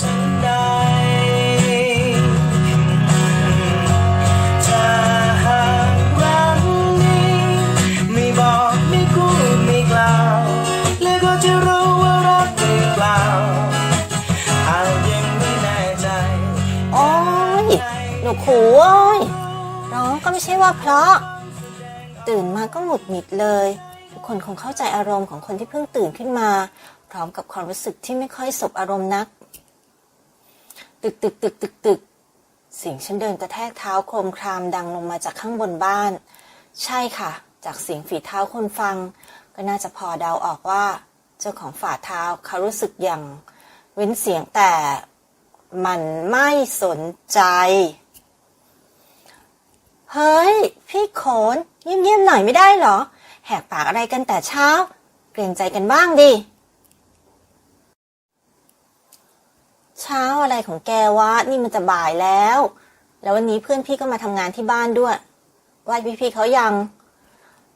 ฉันได้ถ้าหากรักนี้ ไม่บอกไม่พูดไม่กล่าวแล้วก็จะรู้ว่ารักหรือเปล่าหากยังไม่แน่ใจโอ้ยหนูขู่โอ้ยร้องก็ไม่ใช่ว่าเพราะ ตื่นมาก็หงุดหงิดเลย ทุกคนคงเข้าใจอารมณ์ของคนที่เพิ่งตื่นขึ้นมา พร้อมกับความรู้สึกที่ไม่ค่อยสบอารมณ์นัก ตึกตึกตึกตึกตึกเสียงฉันเดินกระแทกเท้าโครมครามดังลงมาจากข้างบนบ้าน ใช่ค่ะ จากเสียงฝีเท้าคนฟัง ก็น่าจะพอเดาออกว่า เจ้าของฝ่าเท้าเขารู้สึกอย่าง เว้นเสียงแต่มันไม่สนใจ เฮ้ย พี่โขนเงียบๆหน่อยไม่ได้เหรอ แหกปากอะไรกันแต่เช้า เกรงใจกันบ้างดิ เช้าอะไรของแกวะนี่มันจะบ่ายแล้ว แล้ววันนี้เพื่อนพี่ก็มาทำงานที่บ้านด้วยไหว้พี่เขายัง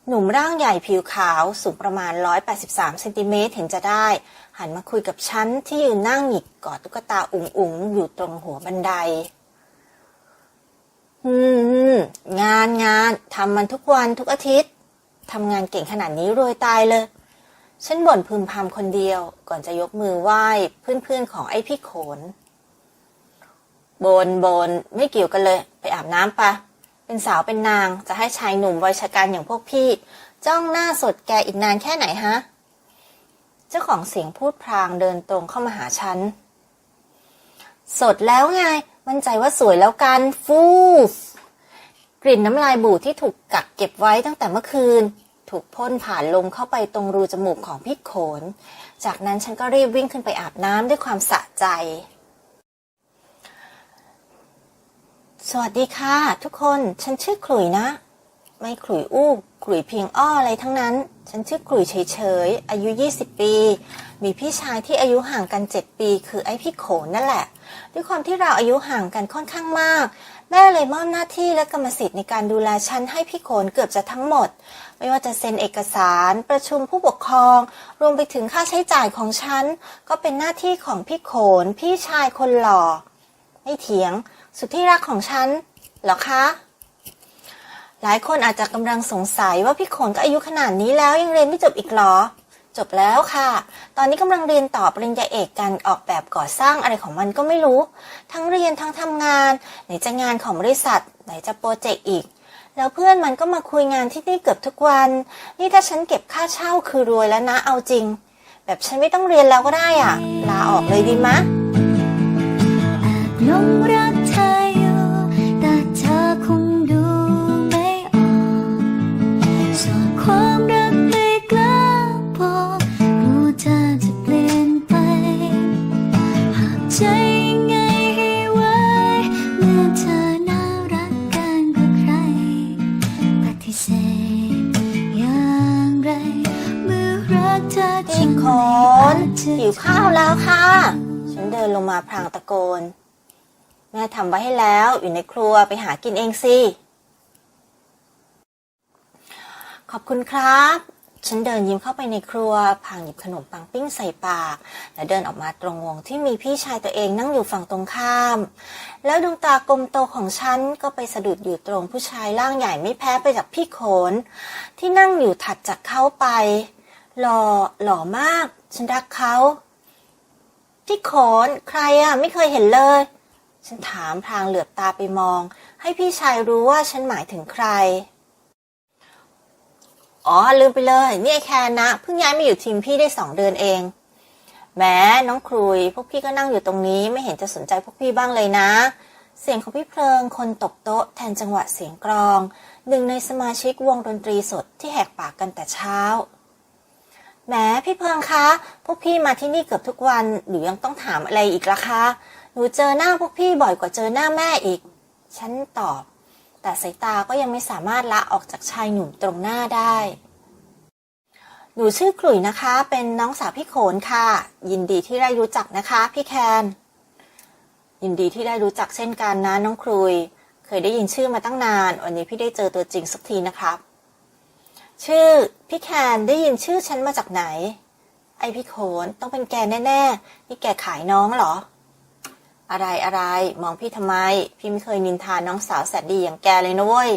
หนุ่มร่างใหญ่ผิวขาวสูงประมาณ 183เซนติเมตรเห็นจะได้ หันมาคุยกับฉันที่ยืนนั่งหงิกกอดตุ๊กตาอุ๋งๆอยู่ตรงหัวบันได อืม งานงานทำมันทุกวันทุกอาทิตย์ทำงานเก่งขนาดนี้รวยตายเลย ฉันบ่นพึมพำคนเดียวก่อนจะยกมือไหว้เพื่อนๆของไอ้พี่โขน บนบนไม่เกี่ยวกันเลย ไปอาบน้ำปะ เป็นสาวเป็นนางจะให้ชายหนุ่มวัยชะกันอย่างพวกพี่ จ้องหน้าสดแกอีกนานแค่ไหนฮะ เจ้าของเสียงพูดพลางเดินตรงเข้ามาหาฉัน สดแล้วไง มั่นใจว่าสวยแล้วกันฟูกลิ่นน้ำลายบูดที่ถูกกักเก็บไว้ตั้งแต่เมื่อคืน ถูกพ่นผ่านลมเข้าไปตรงรูจมูกของพี่โขน จากนั้นฉันก็รีบวิ่งขึ้นไปอาบน้ำด้วยความสะใจ สวัสดีค่ะ ทุกคน ฉันชื่อขลุยนะ ไม่ขลุยอู้ขลุยเพียงอ้ออะไรทั้งนั้น ฉันชื่อขลุยเฉยๆ อายุ 20 ปี มีพี่ชายที่อายุห่างกัน 7 ปี คือไอ้พี่โขนนั่นแหละ ด้วยความที่เราอายุห่างกันค่อนข้างมาก แม่เลยมอบหน้าที่และกรรมสิทธิ์ในการดูแลฉันให้พี่โขนเกือบจะทั้งหมด ไม่ว่าจะเซ็นเอกสาร ประชุมผู้ปกครอง รวมไปถึงค่าใช้จ่ายของฉันก็เป็นหน้าที่ของพี่โขน พี่ชายคนหล่อ ไม่เถียง สุดที่รักของฉันเหรอคะหลายคนอาจจะกำลังสงสัยว่าพี่โขนก็อายุขนาดนี้แล้วยังเรียนไม่จบอีกหรอ จบแล้วค่ะ ตอนนี้กำลังเรียนต่อปริญญาเอกการออกแบบก่อสร้างอะไรของมันก็ไม่รู้ ทั้งเรียนทั้งทำงาน ไหนจะงานของบริษัท ไหนจะโปรเจกต์อีก แล้วเพื่อนมันก็มาคุยงานที่นี่เกือบทุกวัน นี่ถ้าฉันเก็บค่าเช่าคือรวยแล้วนะเอาจริง แบบฉันไม่ต้องเรียนแล้วก็ได้อะ ลาออกเลยดีมะลงร ทำไว้ให้แล้วอยู่ในครัวไปหากินเองสิ ขอบคุณครับ ฉันเดินยิ้มเข้าไปในครัวพางหยิบขนมปังปิ้งใส่ปาก แล้วเดินออกมาตรงวงที่มีพี่ชายตัวเองนั่งอยู่ฝั่งตรงข้าม แล้วดวงตากลมโตของฉันก็ไปสะดุดอยู่ตรงผู้ชายร่างใหญ่ไม่แพ้ไปจากพี่โขน ที่นั่งอยู่ถัดจากเขาไป หล่อหล่อมาก ฉันรักเขาพี่โขนใครอะ ไม่เคยเห็นเลย ฉันถามพลางเหลือบตาไปมอง ให้พี่ชายรู้ว่าฉันหมายถึงใคร อ๋อ ลืมไปเลย นี่ไอแคนนะ เพิ่งย้ายมาอยู่ทีมพี่ได้สองเดือนเองแหมน้องครุย พวกพี่ก็นั่งอยู่ตรงนี้ ไม่เห็นจะสนใจพวกพี่บ้างเลยนะ เสียงของพี่เพลิง คนตบโต๊ะแทนจังหวะเสียงกรอง หนึ่งในสมาชิกวงดนตรีสดที่แหกปากกันแต่เช้าแหมพี่เพิงคะ พวกพี่มาที่นี่เกือบทุกวัน หรือยังต้องถามอะไรอีกล่ะคะ นูเจอหน้าพวกพี่บ่อยกว่าเจอหน้าแม่อีก ฉันตอบ แต่สายตาก็ยังไม่สามารถละออกจากชายหนุ่มตรงหน้าได้ หนูชื่อขลุ่ยนะคะ เป็นน้องสาวพี่โขนค่ะ ยินดีที่ได้รู้จักนะคะ พี่แคน ยินดีที่ได้รู้จักเช่นกันนะน้องครุย เคยได้ยินชื่อมาตั้งนาน วันนี้พี่ได้เจอตัวจริงสักทีนะครับ ชื่อพี่แคนได้ยินชื่อฉันมาจากไหน ไอพี่โขนต้องเป็นแกแน่ๆนี่แกขายน้องเหรอ อะไรอะไรมองพี่ทำไม พี่ไม่เคยนินทาน้องสาวแสนดีอย่างแกเลยนะเว้ย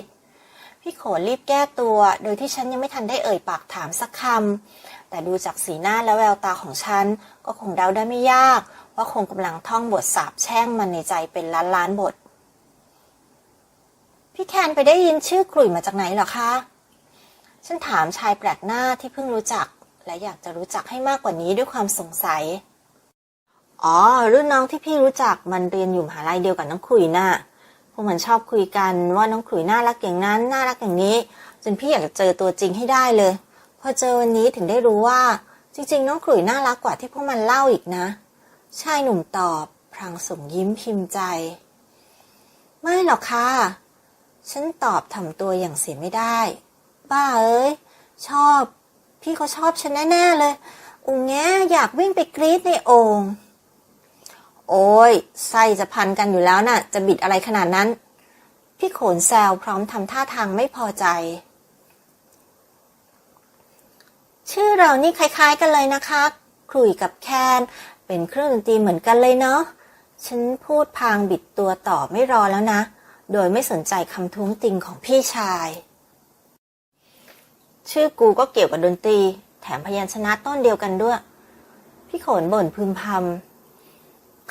พี่โขนรีบแก้ตัว โดยที่ฉันยังไม่ทันได้เอ่ยปากถามสักคำแต่ดูจากสีหน้าและแววตาของฉัน ก็คงเดาได้ไม่ยาก ว่าคงกำลังท่องบทสาบแช่งมันในใจเป็นล้านล้านบท พี่แคนไปได้ยินชื่อกลุ่ยมาจากไหนหรอคะ ฉันถามชายแปลกหน้าที่เพิ่งรู้จัก และอยากจะรู้จักให้มากกว่านี้ด้วยความสงสัย อ๋อ รุ่นน้องที่พี่รู้จักมันเรียนอยู่มหาลัยเดียวกับน้องขุยน่ะพวกมันชอบคุยกันว่าน้องขุยน่ารักอย่างนั้นน่ารักอย่างนี้ จนพี่อยากจะเจอตัวจริงให้ได้เลย พอเจอวันนี้ถึงได้รู้ว่า จริง ๆ น้องขุยน่ารักกว่าที่พวกมันเล่าอีกนะชายหนุ่มตอบพรางส่งยิ้มพิมพ์ใจ ไม่หรอกค่ะ ฉันตอบทำตัวอย่างเสียไม่ได้ บ้าเอ้ย ชอบ พี่เขาชอบฉันแน่ ๆ เลย อุงแงอยากวิ่งไปกรี๊ดในโอ่ง โอ้ยไส้จะพันกันอยู่แล้วน่ะ จะบิดอะไรขนาดนั้น พี่โขนแซวพร้อมทำท่าทางไม่พอใจ ชื่อเรานี่คล้าย ๆ กันเลยนะคะคลุยกับแคนเป็นเครื่องดนตรีเหมือนกันเลยเนาะฉันพูดพางบิดตัวต่อไม่รอแล้วนะ โดยไม่สนใจคำท้วงติงของพี่ชาย ชื่อกูก็เกี่ยวกับดนตรี แถมพยัญชนะต้นเดียวกันด้วย พี่โขนบ่นพึมพำ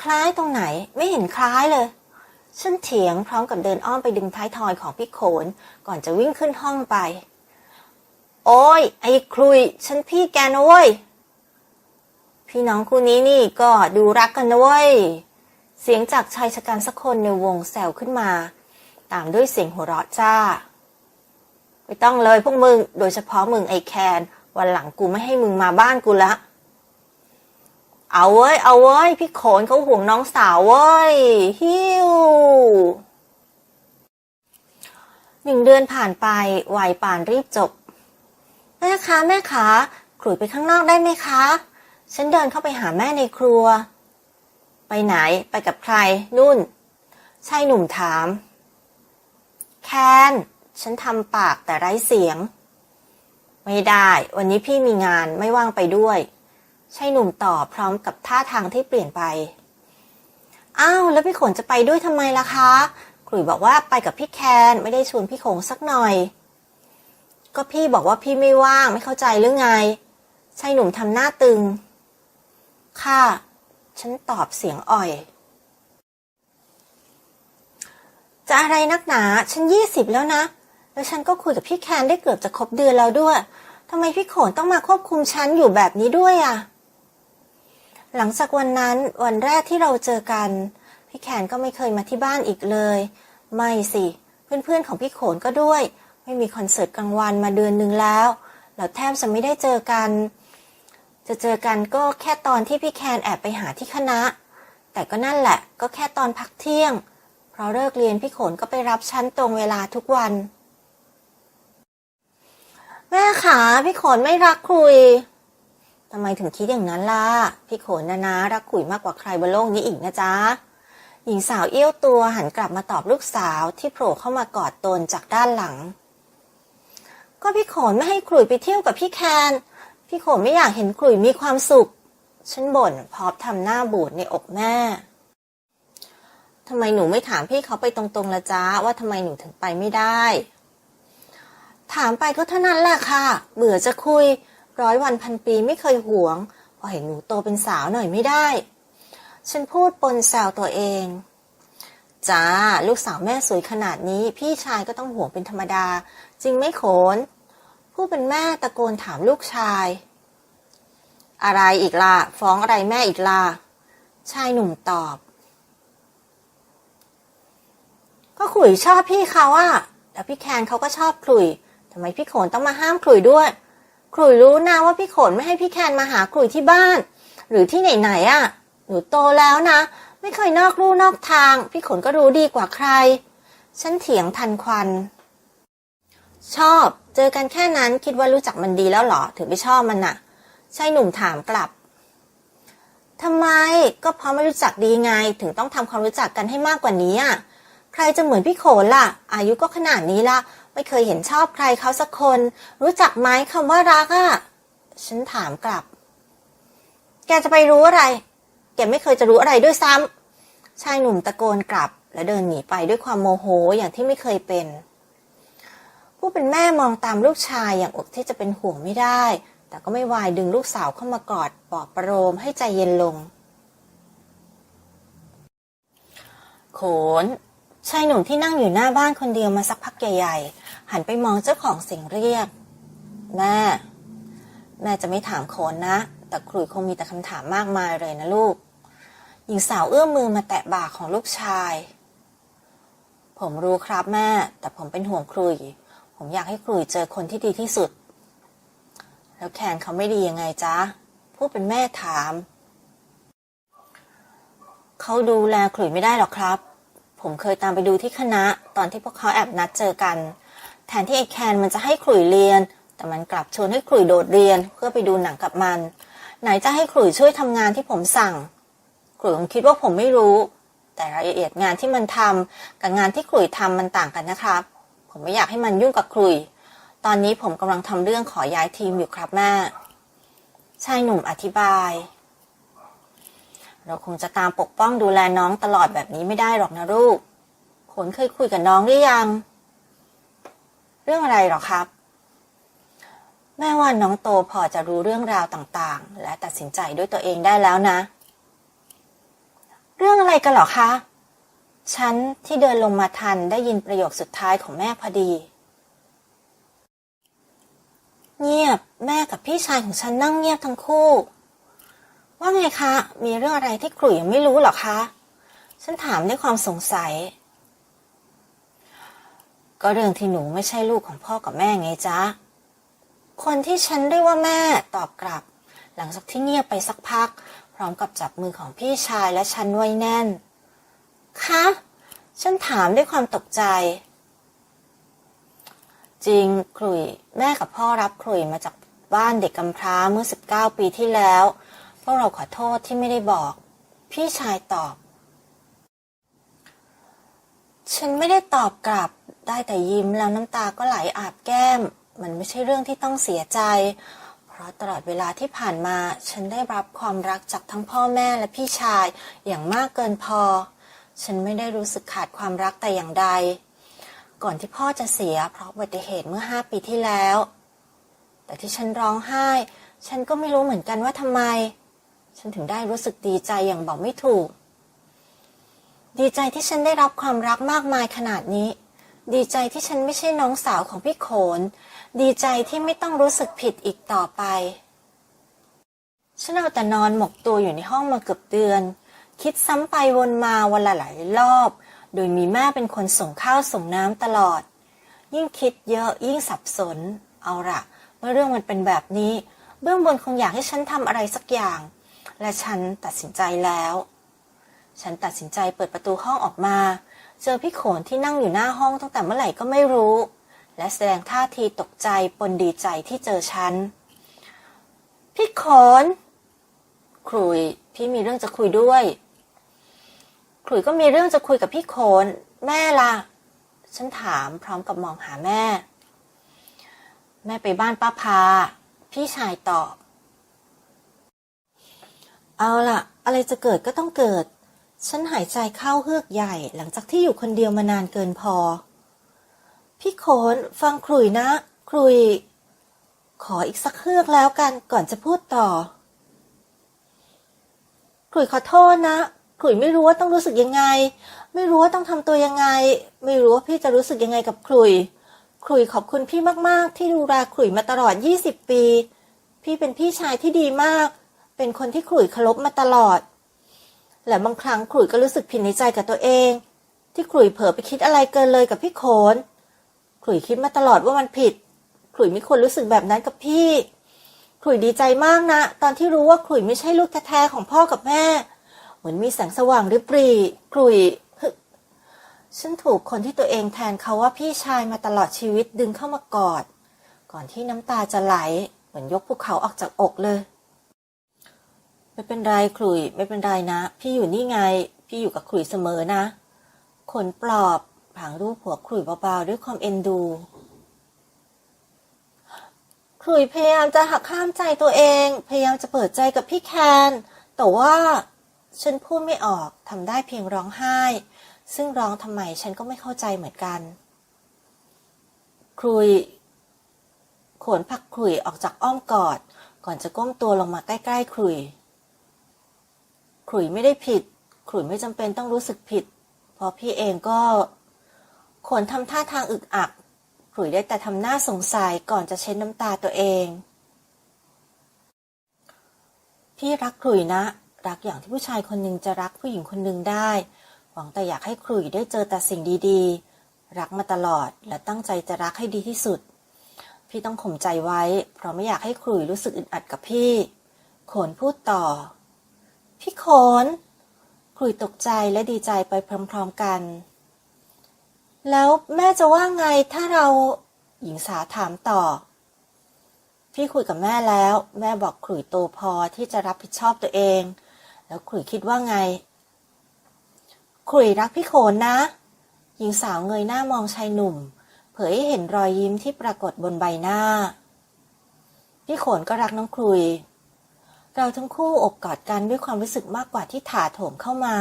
คล้ายตรงไหนไม่เห็นคล้ายเลย ฉันเถียงพร้อมกับเดินอ้อมไปดึงท้ายทอยของพี่โขน ก่อนจะวิ่งขึ้นห้องไป โอ้ย ไอ้คลุย ฉันพี่แกนะเว้ย พี่น้องคู่นี้นี่ก็ดูรักกันนะเว้ย เสียงจากชายชะกันสักคนในวงแซวขึ้นมา ตามด้วยเสียงหัวเราะจ้า ไม่ต้องเลยพวกมึง โดยเฉพาะมึงไอ้แคน วันหลังกูไม่ให้มึงมาบ้านกูละ เอาเว้ย เอาเว้ย พี่โขนเขาห่วงน้องสาวเว้ย ฮิวหนึ่งเดือนผ่านไปวัยป่านรีบจบ แม่คะแม่คะขลุยไปข้างนอกได้ไหมคะ ฉันเดินเข้าไปหาแม่ในครัว ไปไหนไปกับใคร นุ่นชายหนุ่มถาม แคนฉันทำปากแต่ไร้เสียง ไม่ได้ วันนี้พี่มีงานไม่ว่างไปด้วย ชายหนุ่มตอบพร้อมกับท่าทางที่เปลี่ยนไป อ้าว แล้วพี่ขนจะไปด้วยทำไมล่ะคะ ขลุ่ยบอกว่าไปกับพี่แคนไม่ได้ชวนพี่ขงสักหน่อย ก็พี่บอกว่าพี่ไม่ว่างไม่เข้าใจหรือไงชายหนุ่มทำหน้าตึง ค่ะ ฉันตอบเสียงอ่อย จะอะไรนักหนา ฉันยี่สิบแล้วนะ แล้วฉันก็คุยกับพี่แคนได้เกือบจะครบเดือนแล้วด้วยทำไมพี่โขนต้องมาควบคุมฉันอยู่แบบนี้ด้วยอะ หลังจากวันนั้นวันแรกที่เราเจอกัน พี่แคนก็ไม่เคยมาที่บ้านอีกเลย ไม่สิ เพื่อนๆของพี่โขนก็ด้วย ไม่มีคอนเสิร์ตกลางวันมาเดือนหนึ่งแล้ว เราแทบจะไม่ได้เจอกัน จะเจอกันก็แค่ตอนที่พี่แคนแอบไปหาที่คณะ แต่ก็นั่นแหละ ก็แค่ตอนพักเที่ยง เพราะเลิกเรียนพี่โขนก็ไปรับฉันตรงเวลาทุกวัน แม่ขาพี่โขนไม่รักคุย ทำไมถึงคิดอย่างนั้นล่ะ พี่โขนนะนะ รักคุยมากกว่าใครบนโลกนี้อีกนะจ๊ะ หญิงสาวเอี้ยวตัวหันกลับมาตอบลูกสาวที่โผล่เข้ามากอดตนจากด้านหลัง ก็พี่โขนไม่ให้ขลุยไปเที่ยวกับพี่แคน พี่โขนไม่อยากเห็นขลุยมีความสุข ฉันบ่นพรอมทำหน้าบูดในอกแม่ทำไมหนูไม่ถามพี่เขาไปตรงๆละจ้าว่าทำไมหนูถึงไปไม่ได้ ถามไปก็เท่านั้นแหละค่ะ เบื่อจะคุย ร้อยวันพันปีไม่เคยหวง พอเห็นหนูโตเป็นสาวหน่อยไม่ได้ ฉันพูดปนแซวตัวเองจ้าลูกสาวแม่สวยขนาดนี้ พี่ชายก็ต้องห่วงเป็นธรรมดา จริงไหมโขน ผู้เป็นแม่ตะโกนถามลูกชาย อะไรอีกล่ะ ฟ้องอะไรแม่อีกล่ะชายหนุ่มตอบ ก็ขุยชอบพี่เขาอะแล้วพี่แคนเขาก็ชอบขลุยทำไมพี่โขนต้องมาห้ามขลุยด้วย ขลุยรู้นะว่าพี่ขนไม่ให้พี่แคนมาหาขลุยที่บ้าน หรือที่ไหนๆอะหนูโตแล้วนะ ไม่เคยนอกลู่นอกทาง พี่ขนก็รู้ดีกว่าใคร ฉันเถียงทันควัน ชอบ เจอกันแค่นั้นคิดว่ารู้จักมันดีแล้วเหรอ ถึงไปชอบมันน่ะชายหนุ่มถามกลับทำไมก็เพราะไม่รู้จักดีไง ถึงต้องทำความรู้จักกันให้มากกว่านี้อะใครจะเหมือนพี่โขนล่ะ อายุก็ขนาดนี้ละ ไม่เคยเห็นชอบใครเขาสักคน รู้จักไหมคำว่ารักอะ ฉันถามกลับ แกจะไปรู้อะไร แกไม่เคยจะรู้อะไรด้วยซ้ำชายหนุ่มตะโกนกลับ และเดินหนีไปด้วยความโมโหอย่างที่ไม่เคยเป็น ผู้เป็นแม่มองตามลูกชายอย่างอกที่จะเป็นห่วงไม่ได้ แต่ก็ไม่วายดึงลูกสาวเข้ามากอดปลอบประโลมให้ใจเย็นลง โขนชายหนุ่มที่นั่งอยู่หน้าบ้านคนเดียวมาสักพักใหญ่ๆ หันไปมองเจ้าของเสียงเรียก แม่ แม่จะไม่ถามโขนนะ แต่ครุยคงมีแต่คำถามมากมายเลยนะลูก หญิงสาวเอื้อมมือมาแตะบ่าของลูกชาย ผมรู้ครับแม่ แต่ผมเป็นห่วงครุย ผมอยากให้ครุยเจอคนที่ดีที่สุด แล้วแคนเขาไม่ดียังไงจ๊ะ ผู้เป็นแม่ถาม เขาดูแลขลุ่ยไม่ได้หรอกครับผมเคยตามไปดูที่คณะตอนที่พวกเขาแอบนัดเจอกัน แทนที่ไอ้แคนมันจะให้ขลุ่ยเรียน แต่มันกลับชวนให้ขลุ่ยโดดเรียนเพื่อไปดูหนังกับมัน ไหนจะให้ขลุ่ยช่วยทำงานที่ผมสั่งขลุ่ยคงคิดว่าผมไม่รู้ แต่รายละเอียดงานที่มันทำกับงานที่ขลุ่ยทำมันต่างกันนะครับ ผมไม่อยากให้มันยุ่งกับขลุ่ยตอนนี้ผมกำลังทำเรื่องขอย้ายทีมอยู่ครับแม่ชายหนุ่มอธิบาย เราคงจะตามปกป้องดูแลน้องตลอดแบบนี้ไม่ได้หรอกนะลูกขนเคยคุยกับน้องหรือยัง เรื่องอะไรหรอครับ แม่ว่าน้องโตพอจะรู้เรื่องราวต่างๆ และตัดสินใจด้วยตัวเองได้แล้วนะ เรื่องอะไรกันหรอคะฉันที่เดินลงมาทันได้ยินประโยคสุดท้ายของแม่พอดี เงียบแม่กับพี่ชายของฉันนั่งเงียบทั้งคู่ ว่าไงคะ มีเรื่องอะไรที่กลุ่ยยังไม่รู้หรอคะ ฉันถามด้วยความสงสัย ก็เรื่องที่หนูไม่ใช่ลูกของพ่อกับแม่ไงจ๊ะ คนที่ฉันเรียกว่าแม่ตอบกลับ หลังจากที่เงียบไปสักพัก พร้อมกับจับมือของพี่ชายและฉันไว้แน่น คะ ฉันถามด้วยความตกใจ จริงครุยแม่กับพ่อรับครุยมาจากบ้านเด็กกำพร้าเมื่อ 19 ปีที่แล้ว พวกเราขอโทษที่ไม่ได้บอก พี่ชายตอบ ฉันไม่ได้ตอบกลับ ได้แต่ยิ้มแล้วน้ำตาก็ไหลอาบแก้ม มันไม่ใช่เรื่องที่ต้องเสียใจ เพราะตลอดเวลาที่ผ่านมา ฉันได้รับความรักจากทั้งพ่อแม่และพี่ชายอย่างมากเกินพอ ฉันไม่ได้รู้สึกขาดความรักแต่อย่างใด ก่อนที่พ่อจะเสียเพราะอุบัติเหตุเมื่อห้าปีที่แล้ว แต่ที่ฉันร้องไห้ ฉันก็ไม่รู้เหมือนกันว่าทำไม ฉันถึงได้รู้สึกดีใจอย่างบอกไม่ถูก ดีใจที่ฉันได้รับความรักมากมายขนาดนี้ ดีใจที่ฉันไม่ใช่น้องสาวของพี่โขน ดีใจที่ไม่ต้องรู้สึกผิดอีกต่อไป ฉันเอาแต่นอนหมกตัวอยู่ในห้องมาเกือบเดือน คิดซ้ำไปวนมาวันละหลายรอบ โดยมีแม่เป็นคนส่งข้าวส่งน้ำตลอด ยิ่งคิดเยอะยิ่งสับสน เอาละเมื่อเรื่องมันเป็นแบบนี้ เบื้องบนคงอยากให้ฉันทำอะไรสักอย่าง และฉันตัดสินใจแล้ว ฉันตัดสินใจเปิดประตูห้องออกมา เจอพี่โขนที่นั่งอยู่หน้าห้องตั้งแต่เมื่อไหร่ก็ไม่รู้ และแสดงท่าทีตกใจปนดีใจที่เจอฉัน พี่โขนครุยพี่มีเรื่องจะคุยด้วยขลุยก็มีเรื่องจะคุยกับพี่โขน แม่ล่ะ ฉันถามพร้อมกับมองหาแม่ แม่ไปบ้านป้าพา พี่ชายตอบ เอาล่ะ อะไรจะเกิดก็ต้องเกิด ฉันหายใจเข้าเฮือกใหญ่หลังจากที่อยู่คนเดียวมานานเกินพอ พี่โขนฟังขลุยนะขลุย ขออีกสักเฮือกแล้วกันก่อนจะพูดต่อขลุยขอโทษนะขลุยไม่รู้ว่าต้องรู้สึกยังไง ไม่รู้ว่าต้องทำตัวยังไง ไม่รู้ว่าพี่จะรู้สึกยังไงกับขลุยขลุยขอบคุณพี่มาก ๆ ที่ดูแลขลุยมาตลอด 20 ปี พี่เป็นพี่ชายที่ดีมาก เป็นคนที่ขลุยเคารพมาตลอด และบางครั้งขลุยก็รู้สึกผิดในใจกับตัวเอง ที่ขลุยเผลอไปคิดอะไรเกินเลยกับพี่โขนขลุยคิดมาตลอดว่ามันผิดขลุยไม่ควรรู้สึกแบบนั้นกับพี่ขลุยดีใจมากนะ ตอนที่รู้ว่าขลุยไม่ใช่ลูกแท้ๆของพ่อกับแม่ เหมือนมีแสงสว่างรือปรีกลุยฮึฉันถูกคนที่ตัวเองแทนเขาว่าพี่ชายมาตลอดชีวิตดึงเข้ามากอด ก่อนที่น้ำตาจะไหล เหมือนยกภูเขาออกจากอกเลย ไม่เป็นไรขลุยไม่เป็นไรนะ พี่อยู่นี่ไง พี่อยู่กับขลุยเสมอนะ ขนปลอบผางรูปหัวขลุยเบาๆด้วยความเอ็นดูขลุยพยายามจะหักข้ามใจตัวเอง พยายามจะเปิดใจกับพี่แคน แต่ว่าฉันพูดไม่ออกทำได้เพียงร้องไห้ ซึ่งร้องทำไมฉันก็ไม่เข้าใจเหมือนกันครุยขนผักครุยออกจากอ้อมกอด ก่อนจะก้มตัวลงมาใกล้ๆครุย ขลุยไม่ได้ผิด ขลุยไม่จำเป็นต้องรู้สึกผิด เพราะพี่เองก็ขนทำท่าทางอึกอัก ขลุยได้แต่ทำหน้าสงสัยก่อนจะเช็ดน้ำตาตัวเอง พี่รักขลุยนะ รักอย่างที่ผู้ชายคนหนึ่งจะรักผู้หญิงคนหนึ่งได้ หวังแต่อยากให้ขลุยได้เจอแต่สิ่งดีๆ รักมาตลอดและตั้งใจจะรักให้ดีที่สุด พี่ต้องข่มใจไว้ เพราะไม่อยากให้ขลุยรู้สึกอึดอัดกับพี่โขนพูดต่อ พี่โขนขลุยตกใจและดีใจไปพร้อมๆกัน แล้วแม่จะว่าไงถ้าเราหญิงสาวถามต่อ พี่คุยกับแม่แล้ว แม่บอกขลุยโตพอที่จะรับผิดชอบตัวเอง แล้วขลุยคิดว่าไงขลุยรักพี่โขนนะ หญิงสาวเงยหน้ามองชายหนุ่ม เผยให้เห็นรอยยิ้มที่ปรากฏบนใบหน้า พี่โขนก็รักน้องขลุย เราทั้งคู่อบกอดกันด้วยความรู้สึกมากกว่าที่ถาโถมเข้ามา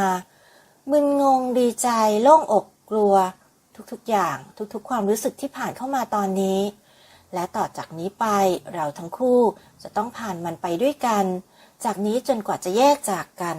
มึนงงดีใจ โล่งอกกลัว ทุกๆอย่างทุกๆ ความรู้สึกที่ผ่านเข้ามาตอนนี้ และต่อจากนี้ไปเราทั้งคู่จะต้องผ่านมันไปด้วยกัน จากนี้จนกว่าจะแยกจากกัน